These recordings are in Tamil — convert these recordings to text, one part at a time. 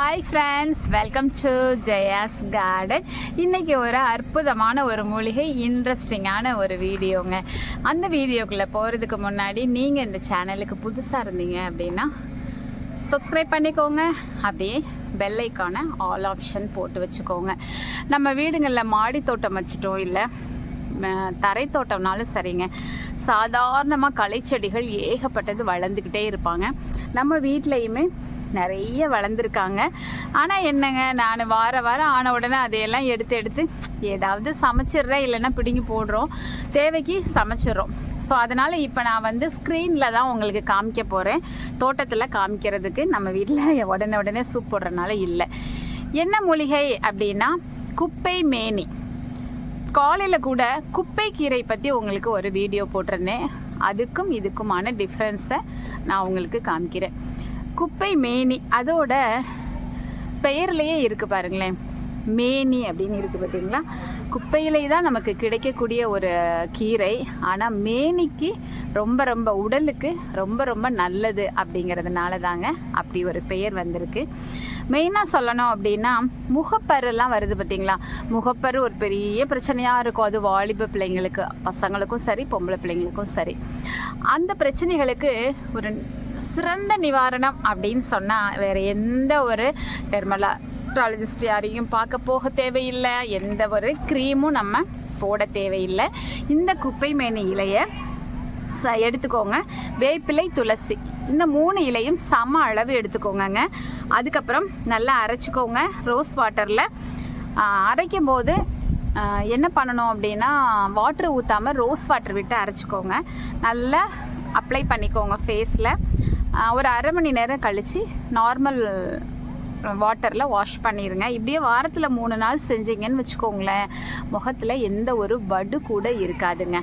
Hi friends welcome to Jaya's garden இன்றைக்கி ஒரு அற்புதமான ஒரு மூலிகை இன்ட்ரெஸ்டிங்கான ஒரு வீடியோங்க. அந்த வீடியோக்குள்ளே போகிறதுக்கு முன்னாடி நீங்கள் இந்த சேனலுக்கு புதுசாக இருந்தீங்க அப்படின்னா சப்ஸ்கிரைப் பண்ணிக்கோங்க. அப்படியே பெல்லைக்கான ஆல் ஆப்ஷன் போட்டு வச்சுக்கோங்க. நம்ம வீடுங்களில் மாடி தோட்டம் வச்சுட்டோம் இல்லை தரை தோட்டம்னாலும் சரிங்க. சாதாரணமாக களைச்செடிகள் ஏகப்பட்டது வளர்ந்துக்கிட்டே இருப்பாங்க. நம்ம வீட்லேயுமே நிறைய வளர்ந்துருக்காங்க. ஆனால் என்னங்க நான் வார வாரம் ஆன உடனே அதையெல்லாம் எடுத்து எடுத்து ஏதாவது சமைச்சிடுறேன் இல்லைன்னா பிடுங்கி போடுறோம். தேவைக்கு சமைச்சிடுறோம். ஸோ அதனால் இப்போ நான் வந்து ஸ்க்ரீனில் தான் உங்களுக்கு காமிக்க போகிறேன் தோட்டத்தில் காமிக்கிறதுக்கு நம்ம வீட்டில் உடனே உடனே சூப் போடுறதுனால இல்லை. என்ன மூலிகை அப்படின்னா குப்பை மேனி. காலையில் கூட குப்பை கீரை பற்றி உங்களுக்கு ஒரு வீடியோ போட்டிருந்தேன். அதுக்கும் இதுக்குமான டிஃப்ரென்ஸை நான் உங்களுக்கு காமிக்கிறேன். குப்பை மேனி அதோட பெயர்லேயே இருக்குது பாருங்களேன். மேனி அப்படின்னு இருக்குது பார்த்தீங்களா? குப்பையிலே தான் நமக்கு கிடைக்கக்கூடிய ஒரு கீரை. ஆனால் மேனிக்கு ரொம்ப ரொம்ப உடலுக்கு ரொம்ப ரொம்ப நல்லது அப்படிங்கிறதுனால தாங்க அப்படி ஒரு பெயர் வந்திருக்கு. மெயினாக சொல்லணும் அப்படின்னா முகப்பருலாம் வருது பார்த்தீங்களா? முகப்பரு ஒரு பெரிய பிரச்சனையாக இருக்கும். அது வாலிப பிள்ளைங்களுக்கு பசங்களுக்கும் சரி பொம்பளை பிள்ளைங்களுக்கும் சரி. அந்த பிரச்சனைகளுக்கு ஒரு சிறந்த நிவாரணம் அப்படின்னு சொன்னால் வேறு எந்த ஒரு டெர்மலாலஜிஸ்ட் யாரையும் பார்க்க போக தேவையில்லை. எந்த ஒரு க்ரீமும் நம்ம போட தேவையில்லை. இந்த குப்பை மேனி இலையை ச எடுத்துக்கோங்க. வேப்பிலை துளசி. இந்த மூணு இலையும் சம அளவு எடுத்துக்கோங்கங்க. அதுக்கப்புறம் நல்லா அரைச்சிக்கோங்க. ரோஸ் வாட்டரில் அரைக்கும் போது என்ன பண்ணணும் அப்படின்னா வாட்டர் ஊற்றாமல் ரோஸ் வாட்டர் விட்டு அரைச்சிக்கோங்க. நல்லா அப்ளை பண்ணிக்கோங்க ஃபேஸில் ஒரு அரை மணி நேரம் கழித்து நார்மல் வாட்டரில் வாஷ் பண்ணிடுங்க இப்படியே வாரத்தில் மூணு நாள் செஞ்சீங்கன்னு வச்சுக்கோங்களேன் முகத்தில் எந்த ஒரு வடு கூட இருக்காதுங்க.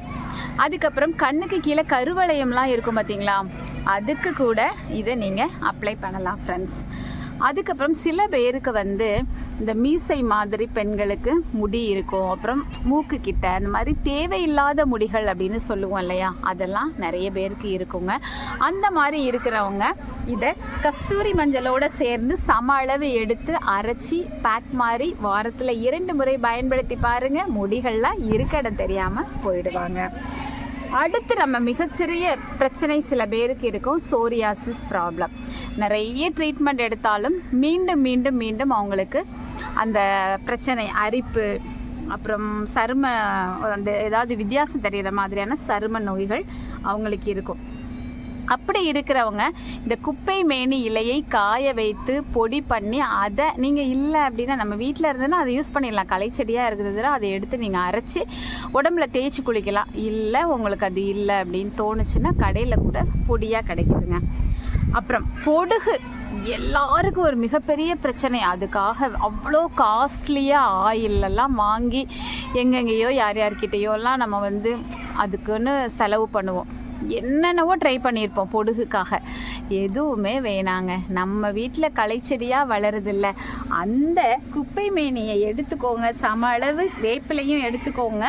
அதுக்கப்புறம் கண்ணுக்கு கீழே கருவளையம்லாம் இருக்கும் பார்த்தீங்களா அதுக்கு கூட இதை நீங்கள் அப்ளை பண்ணலாம் ஃப்ரெண்ட்ஸ் அதுக்கப்புறம் சில பேருக்கு வந்து இந்த மீசை மாதிரி பெண்களுக்கு முடி இருக்கும். அப்புறம் மூக்கு கிட்ட அந்த மாதிரி தேவையில்லாத முடிகள் அப்படின்னு சொல்லுவோம் இல்லையா? அதெல்லாம் நிறைய பேருக்கு இருக்குங்க. அந்த மாதிரி இருக்கிறவங்க இதை கஸ்தூரி மஞ்சளோட சேர்ந்து சம அளவு எடுத்து அரைச்சி பேக் மாதிரி வாரத்தில் இரண்டு முறை பயன்படுத்தி பாருங்கள் முடிகள்லாம் இருக்க இடம் தெரியாமல் போயிடுவாங்க. அடுத்து நம்ம மிகச்சிறிய பிரச்சனை சில பேருக்கு இருக்கும் சோரியாசிஸ் ப்ராப்ளம் நிறைய ட்ரீட்மெண்ட் எடுத்தாலும் மீண்டும் மீண்டும் மீண்டும் அவங்களுக்கு அந்த பிரச்சனை அரிப்பு அப்புறம் சரும அந்த ஏதாவது வித்தியாசம் தெரிகிற மாதிரியான சரும நோய்கள் அவங்களுக்கு இருக்கும். அப்படி இருக்கிறவங்க இந்த குப்பை மேனி இலையை காய வைத்து பொடி பண்ணி அதை நீங்கள் இல்லை அப்படின்னா நம்ம வீட்டில் இருந்ததுன்னா அதை யூஸ் பண்ணிடலாம். கலைச்செடியாக இருக்குதுன்னா அதை எடுத்து நீங்கள் அரைச்சி உடம்புல தேய்ச்சி குளிக்கலாம். இல்லை உங்களுக்கு அது இல்லை அப்படின்னு தோணுச்சுன்னா கடையில் கூட பொடியாக கிடைக்குதுங்க. அப்புறம் பொடுகு எல்லாருக்கும் ஒரு மிகப்பெரிய பிரச்சனை. அதுக்காக அவ்வளோ காஸ்ட்லியாக ஆயிலெல்லாம் வாங்கி எங்கெங்கேயோ யார் யார்கிட்டயோலாம் நம்ம வந்து அதுக்குன்னு செலவு பண்ணுவோம். என்னென்னவோ ட்ரை பண்ணியிருப்போம் பொடுகுக்காக. எதுவுமே வேணாங்க. நம்ம வீட்டில் களைச்செடியாக வளருதில்ல. அந்த குப்பை மேனியை எடுத்துக்கோங்க. சம அளவு வேப்பிலையும் எடுத்துக்கோங்க.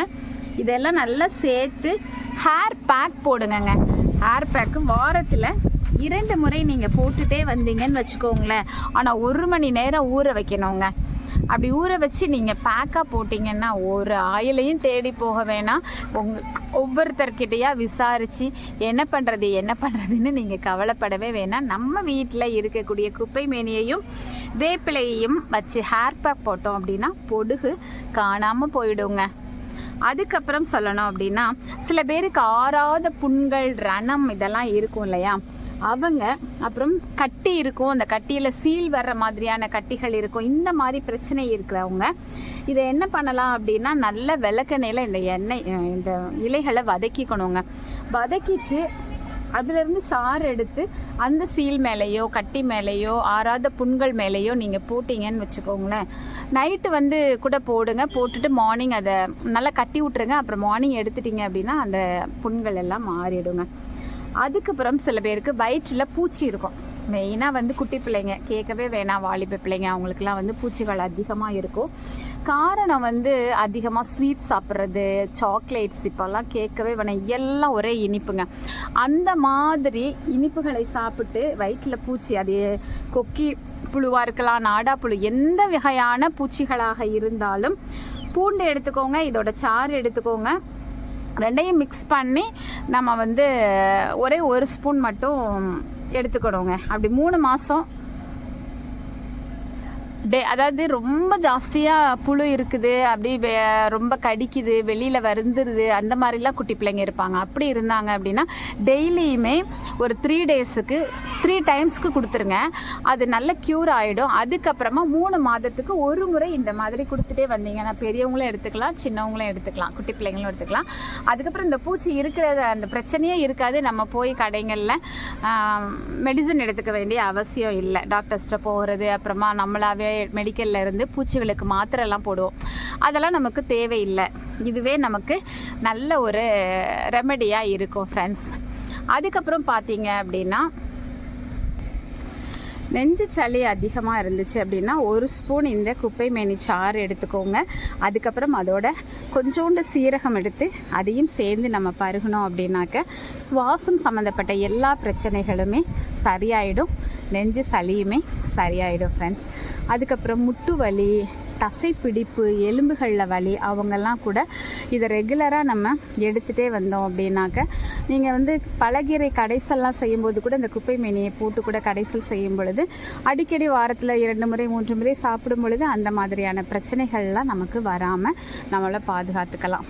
இதெல்லாம் நல்லா சேர்த்து ஹேர் பேக் போடுங்கங்க. ஹேர் பேக்கு வாரத்தில் இரண்டு முறை நீங்கள் போட்டுகிட்டே வந்தீங்கன்னு வச்சுக்கோங்களேன். ஆனால் ஒரு மணி நேரம் ஊற வைக்கணுங்க. அப்படி ஊற வச்சு நீங்கள் பேக்காக போட்டிங்கன்னா ஒரு ஆயிலையும் தேடி போக வேணாம். உங் ஒவ்வொருத்தர்கிட்டையாக விசாரித்து என்ன பண்ணுறது என்ன பண்ணுறதுன்னு நீங்கள் கவலைப்படவே வேணாம். நம்ம வீட்டில் இருக்கக்கூடிய குப்பை மேனியையும் வேப்பிலையையும் வச்சு ஹேர் பேக் போட்டோம் அப்படின்னா பொடுகு காணாமல் போயிடுங்க. அதுக்கப்புறம் சொல்லணும் அப்படின்னா சில பேருக்கு ஆறாத புண்கள் ரணம் இதெல்லாம் இருக்கும் இல்லையா? அவங்க அப்புறம் கட்டி இருக்கும் அந்த கட்டியில் சீல் வர்ற மாதிரியான கட்டிகள் இருக்கும். இந்த மாதிரி பிரச்சனை இருக்கிறவங்க இதை என்ன பண்ணலாம் அப்படின்னா நல்ல விளக்கெண்ணெயில் இந்த எண்ணெய் இந்த இலைகளை வதக்கிக்கணுங்க. வதக்கிட்டு அதுலேருந்து சாறு எடுத்து அந்த சீல் மேலேயோ கட்டி மேலேயோ ஆறாத புண்கள் மேலேயோ நீங்கள் போட்டிங்கன்னு வச்சுக்கோங்களேன். நைட்டு வந்து கூட போடுங்க போட்டுட்டு மார்னிங் அதை நல்லா கட்டி விட்ருங்க அப்புறம் மார்னிங் எடுத்துட்டீங்க அப்படின்னா அந்த புண்கள் எல்லாம் மாறிடுங்க. அதுக்கப்புறம் சில பேருக்கு வயிற்றில் பூச்சி இருக்கும். மெயினாக வந்து குட்டி பிள்ளைங்க கேட்கவே வேணாம் வாலிப பிள்ளைங்க அவங்களுக்குலாம் வந்து பூச்சிகள் அதிகமாக இருக்கும். காரணம் வந்து அதிகமாக ஸ்வீட் சாப்பிட்றது சாக்லேட்ஸ் இப்போல்லாம் கேட்கவே வேணாம். எல்லாம் ஒரே இனிப்புங்க. அந்த மாதிரி இனிப்புகளை சாப்பிட்டு வயிற்றில் பூச்சி அது கொக்கி புழுவாக இருக்கலாம் நாடா புழு எந்த வகையான பூச்சிகளாக இருந்தாலும் பூண்டு எடுத்துக்கோங்க இதோட சாறு எடுத்துக்கோங்க. ரெண்டையும் மிக்ஸ் பண்ணி நம்ம வந்து ஒரே ஒரு ஸ்பூன் மட்டும் எடுத்துக்கணுங்க. அப்படி மூணு மாதம் டே அதாவது ரொம்ப ஜாஸ்தியாக புழு இருக்குது அப்படி வெ ரொம்ப கடிக்குது வெளியில் வருந்துருது அந்த மாதிரிலாம் குட்டி பிள்ளைங்க இருப்பாங்க. அப்படி இருந்தாங்க அப்படின்னா டெய்லியுமே ஒரு த்ரீ டேஸுக்கு த்ரீ டைம்ஸ்க்கு கொடுத்துருங்க. அது நல்ல க்யூர் ஆகிடும் அதுக்கப்புறமா மூணு மாதத்துக்கு ஒரு முறை இந்த மாதிரி கொடுத்துட்டே வந்தீங்கன்னா பெரியவங்களும் எடுத்துக்கலாம் சின்னவங்களும் எடுத்துக்கலாம் குட்டி பிள்ளைங்களும் எடுத்துக்கலாம். அதுக்கப்புறம் இந்த பூச்சி இருக்கிறத அந்த பிரச்சனையே இருக்காது. நம்ம போய் கடைகளில் மெடிசன் எடுத்துக்க வேண்டிய அவசியம் இல்லை. டாக்டர்ஸ்கிட்ட போகிறது அப்புறமா நம்மளாவே மெடிக்கல்ல இருந்து பூச்சிகளுக்கு மாத்திரைலாம் போடுவோம். அதெல்லாம் நமக்கு தேவையில்லை. இதுவே நமக்கு நல்ல ஒரு ரெமெடியாக இருக்கும் ஃப்ரெண்ட்ஸ் அதுக்கப்புறம் பார்த்தீங்க அப்படின்னா நெஞ்சு சளி அதிகமாக இருந்துச்சு அப்படின்னா ஒரு ஸ்பூன் இந்த குப்பை மேனி சாறு எடுத்துக்கோங்க. அதுக்கப்புறம் அதோட கொஞ்சோண்டு சீரகம் எடுத்து அதையும் சேர்ந்து நம்ம பருகணும் அப்படின்னாக்க சுவாசம் சம்மந்தப்பட்ட எல்லா பிரச்சனைகளுமே சரியாயிடும். நெஞ்சு சளியுமே சரியாயிடும் ஃப்ரெண்ட்ஸ் அதுக்கப்புறம் முட்டு வலி தசை பிடிப்பு எலும்புகளில் வலி அவங்கெல்லாம் கூட இதை ரெகுலராக நம்ம எடுத்துகிட்டே வந்தோம் அப்படின்னாக்க நீங்கள் வந்து பலகீரை கடைசல்லாம் செய்யும்போது கூட இந்த குப்பை மேனியை போட்டு கூட கடைசல் செய்யும் பொழுது அடிக்கடி வாரத்தில் இரண்டு முறை மூன்று முறை சாப்பிடும் பொழுது அந்த மாதிரியான பிரச்சனைகள்லாம் நமக்கு வராமல் நம்மளை பாதுகாத்துக்கலாம்.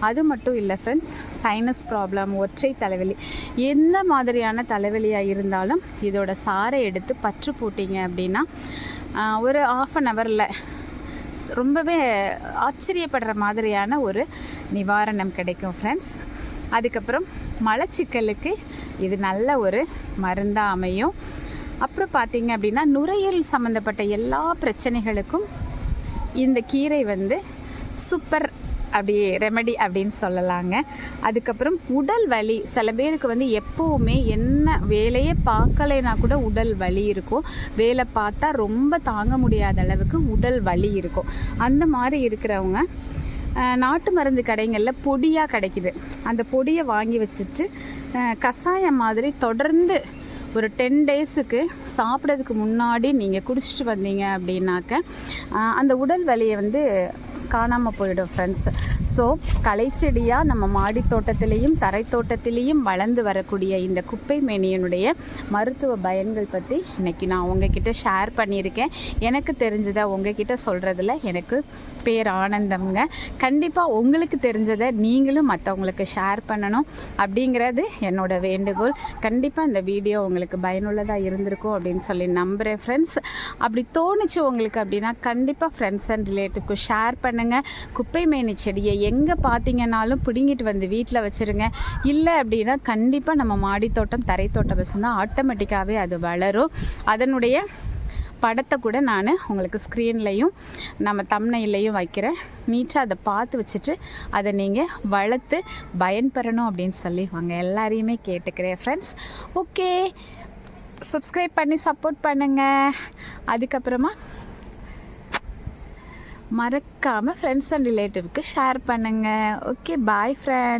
அது மட்டும் இல்லை ஃப்ரெண்ட்ஸ் சைனஸ் ப்ராப்ளம் ஒற்றை தலைவலி எந்த மாதிரியான தலைவலியாக இருந்தாலும் இதோட சாறை எடுத்து பற்று போட்டிங்க அப்படின்னா ஒரு ஆஃப் அன் ஹவரில் ரொம்பவே ஆச்சரியப்படுற மாதிரியான ஒரு நிவாரணம் கிடைக்கும் ஃப்ரெண்ட்ஸ் அதுக்கப்புறம் மலச்சிக்கலுக்கு இது நல்ல ஒரு மருந்தாக அமையும். அப்புறம் பார்த்தீங்க அப்படின்னா நுரையீரல் சம்மந்தப்பட்ட எல்லா பிரச்சனைகளுக்கும் இந்த கீரை வந்து சூப்பர் அப்படி ரெமெடி அப்படின்னு சொல்லலாங்க. அதுக்கப்புறம் உடல் வலி சில பேருக்கு வந்து எப்போவுமே என்ன வேலையே பார்க்கலைனா கூட உடல் வலி இருக்கும். வேலை பார்த்தா ரொம்ப தாங்க முடியாத அளவுக்கு உடல் வலி இருக்கும். அந்த மாதிரி இருக்கிறவங்க நாட்டு மருந்து கடைகளில் பொடியாக கிடைக்குது. அந்த பொடியை வாங்கி வச்சுட்டு கஷாயம் மாதிரி தொடர்ந்து ஒரு டென் டேஸுக்கு சாப்பிட்றதுக்கு முன்னாடி நீங்கள் குடிச்சிட்டு வந்தீங்க அப்படின்னாக்க அந்த உடல் வலியை வந்து காணாமல் போயிடும் ஃப்ரெண்ட்ஸ் ஸோ கலைச்செடியாக நம்ம மாடி தோட்டத்திலையும் தரை தோட்டத்திலையும் வளர்ந்து வரக்கூடிய இந்த குப்பை மேனியனுடைய மருத்துவ பயன்கள் பற்றி இன்றைக்கி நான் உங்ககிட்ட ஷேர் பண்ணியிருக்கேன். எனக்கு தெரிஞ்சதை உங்ககிட்ட சொல்கிறதுல எனக்கு பேர் ஆனந்தம்ங்க. கண்டிப்பாக உங்களுக்கு தெரிஞ்சதை நீங்களும் மற்றவங்களுக்கு ஷேர் பண்ணணும் அப்படிங்கிறது என்னோட வேண்டுகோள். கண்டிப்பாக இந்த வீடியோ உங்களுக்கு பயனுள்ளதாக இருந்திருக்கும் அப்படின்னு சொல்லி நம்புகிறேன் ஃப்ரெண்ட்ஸ் அப்படி தோணுச்சு உங்களுக்கு அப்படின்னா கண்டிப்பாக ஃப்ரெண்ட்ஸ் அண்ட் ரிலேட்டிவ்க்கு ஷேர் பண்ண பண்ணுங்கள் குப்பை மேனி செடியை எங்கே பார்த்தீங்கன்னாலும் பிடுங்கிட்டு வந்து வீட்டில் வச்சுருங்க. இல்லை அப்படின்னா கண்டிப்பாக நம்ம மாடித்தோட்டம் தரைத்தோட்டம் வச்சுருந்தா ஆட்டோமேட்டிக்காகவே அது வளரும். அதனுடைய படத்தை கூட நான் உங்களுக்கு ஸ்க்ரீன்லையும் நம்ம தம்னையிலையும் வைக்கிறேன். நீட்டாக அதை பார்த்து வச்சுட்டு அதை நீங்கள் வளர்த்து பயன்பெறணும் அப்படின்னு சொல்லி உங்க எல்லாரையுமே கேட்டுக்கிறேன் ஃப்ரெண்ட்ஸ் ஓகே சப்ஸ்கிரைப் பண்ணி சப்போர்ட் பண்ணுங்கள் அதுக்கப்புறமா மறக்காமல் ஃப்ரெண்ட்ஸ் அண்ட் ரிலேட்டிவ்க்கு ஷேர் பண்ணுங்கள் ஓகே பாய் ஃப்ரெண்ட்ஸ்